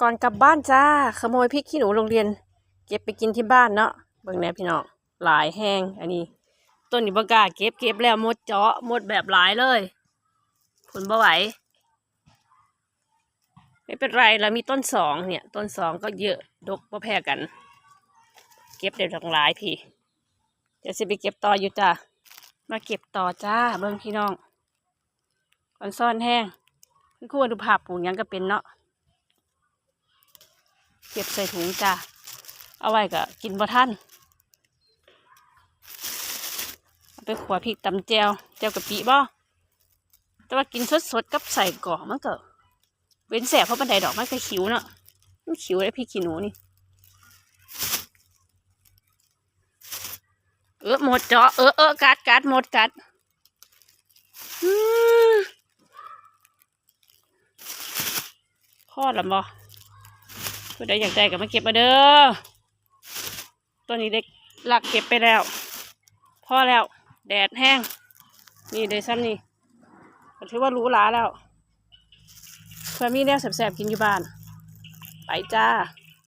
ก่อนกลับบ้านจ้า ขโมยพริกขี้หนูโรงเรียน เก็บไปกินที่บ้านเนาะเบิ่งแน่พี่น้องหลายแห้งอันนี้ ต้นนี้บกาเก็บเก็บแล้วหมดเจาะหมดแบบหลายเลยผลบ่ไหวไม่เป็นไรเรามีต้นสองเนี่ย ต้นสองก็เยอะดกบ่แพ้กัน เก็บได้ทั้งหลายพี่เดี๋ยวสิไปเก็บต่ออยู่จ้ามาเก็บต่อจ้าเบิ่งพี่น้องก่อนซ่อนแห้งคือคู่อนุภาพปลูกยังก็เป็นเนาะ เก็บใส่ถุงจ้าเอาไว้ก็กินบ่ทันเอาไปขัวพริกตำแจวแจวกะปิบ่แต่ว่ากินสดๆกับใส่กรอกมันก็เว้นแสบเพราะบันไดดอกมันก็ขิวเนาะมันขิวเลยพริกขี้หนูนี่ เออหมดจาะเออเออกัดกัดหมดกัดอืมพอล้วบ่ ผู้ใดอยากได้ก็มาเก็บมาเด้อตัวนี้เด็กหลักเก็บไปแล้วพอแล้ว แดดแห้ง นี่เดซ้ำนี่ถือว่ารู้หลาแล้วเพื่อมีแนวแสบๆกินอยู่บ้าน ไปจ้า